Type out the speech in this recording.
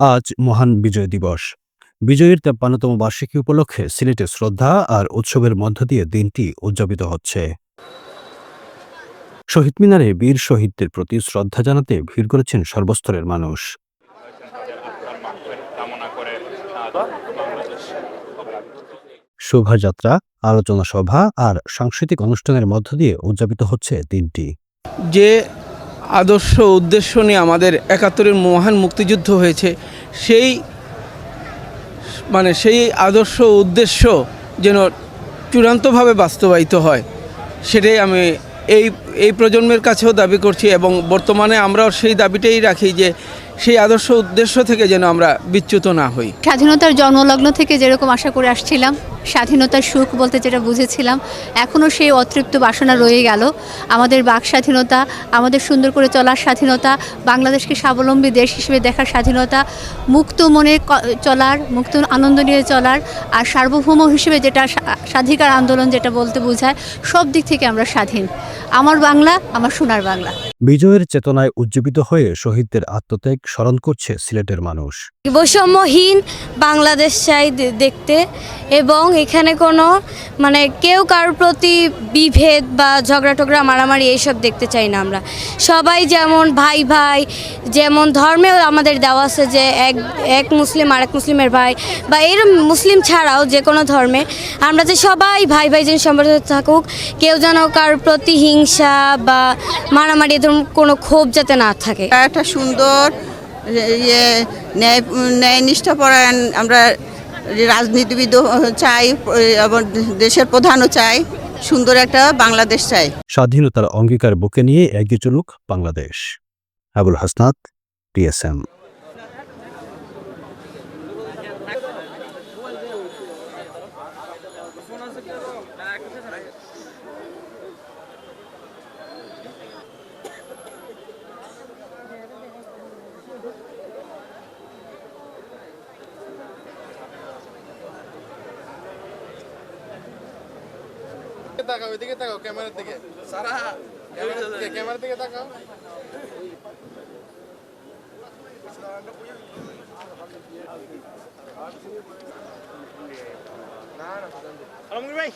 আজ মহান বিজয় দিবস। বিজয়ের তেপ্পান্নতম বার্ষিকী উপলক্ষে সিলেটে শ্রদ্ধা আর উৎসবের মধ্য দিয়ে দিনটি উদযাপিত হচ্ছে। শহীদ মিনারে বীর শহীদদের প্রতি শ্রদ্ধা জানাতে ভিড় করেছেন সর্বস্তরের মানুষ। শোভাযাত্রা, আলোচনা সভা আর সাংস্কৃতিক অনুষ্ঠানের মধ্য দিয়ে উদযাপিত হচ্ছে দিনটি। যে আদর্শ উদ্দেশ্য নিয়ে আমাদের একাত্তরের মহান মুক্তিযুদ্ধ হয়েছে, সেই মানে সেই আদর্শ উদ্দেশ্য যেন চূড়ান্তভাবে বাস্তবায়িত হয়, সেটাই আমি এই এই প্রজন্মের কাছেও দাবি করছি এবং বর্তমানে আমরাও সেই দাবিটাই রাখি যে সেই আদর্শ উদ্দেশ্য থেকে যেন আমরা বিচ্যুত না হই। স্বাধীনতার জন্মলগ্ন থেকে যেরকম আশা করে আসছিলাম স্বাধীনতার সুখ বলতে যেটা বুঝেছিলাম এখনও সেই অতৃপ্ত বাসনা রয়ে গেল। আমাদের বাক স্বাধীনতা আমাদের সুন্দর করে চলার স্বাধীনতা বাংলাদেশকে স্বাবলম্বী দেশ হিসেবে দেখার স্বাধীনতা মুক্ত মনে ক- চলার মুক্ত আনন্দ নিয়ে চলার আর সার্বভৌম হিসেবে যেটা স্বা- স্বাধিকার আন্দোলন যেটা বলতে বোঝায় সব দিক থেকে আমরা স্বাধীন। আমার বাংলা আমার সোনার বাংলা। বিজয়ের চেতনায় উজ্জীবিত হয়ে শহীদদের আত্মত্যাগ স্মরণ করছে সিলেটের মানুষ। বৈষম্যহীন বাংলাদেশ চাই দে- দেখতে। এবং এখানে কোনো মানে কেউ কারোর প্রতি বিভেদ বা ঝগড়া টগড়া মারামারি এইসব দেখতে চাই না আমরা। সবাই যেমন ভাই ভাই, যেমন ধর্মেও আমাদের দেওয়া আছে যে এক এক মুসলিম আর এক মুসলিমের ভাই, বা এরম মুসলিম ছাড়াও যে কোনো ধর্মে আমরা যে সবাই ভাই ভাই যেন সম্পর্ক থাকুক, কেউ যেন কারোর প্রতি হিংসা বা মারামারি এ ধরনের কোনো ক্ষোভ যাতে না থাকে। একটা সুন্দর ইয়ে ন্যায় ন্যায় নিষ্ঠাপরায়ণ আমরা রাজনীতিবিদ চাই, এবং দেশের প্রধানও চাই, সুন্দর একটা বাংলাদেশ চাই। স্বাধীনতার অঙ্গীকার বুকে নিয়ে এগিয়ে চলুক বাংলাদেশ। আবুল হাসনাত, টিএসএম। তাকাও এদিকে তাকাও ক্যামেরার দিকে। সারা ক্যামেরার দিকে। তাকাও। আলমগীর ভাই।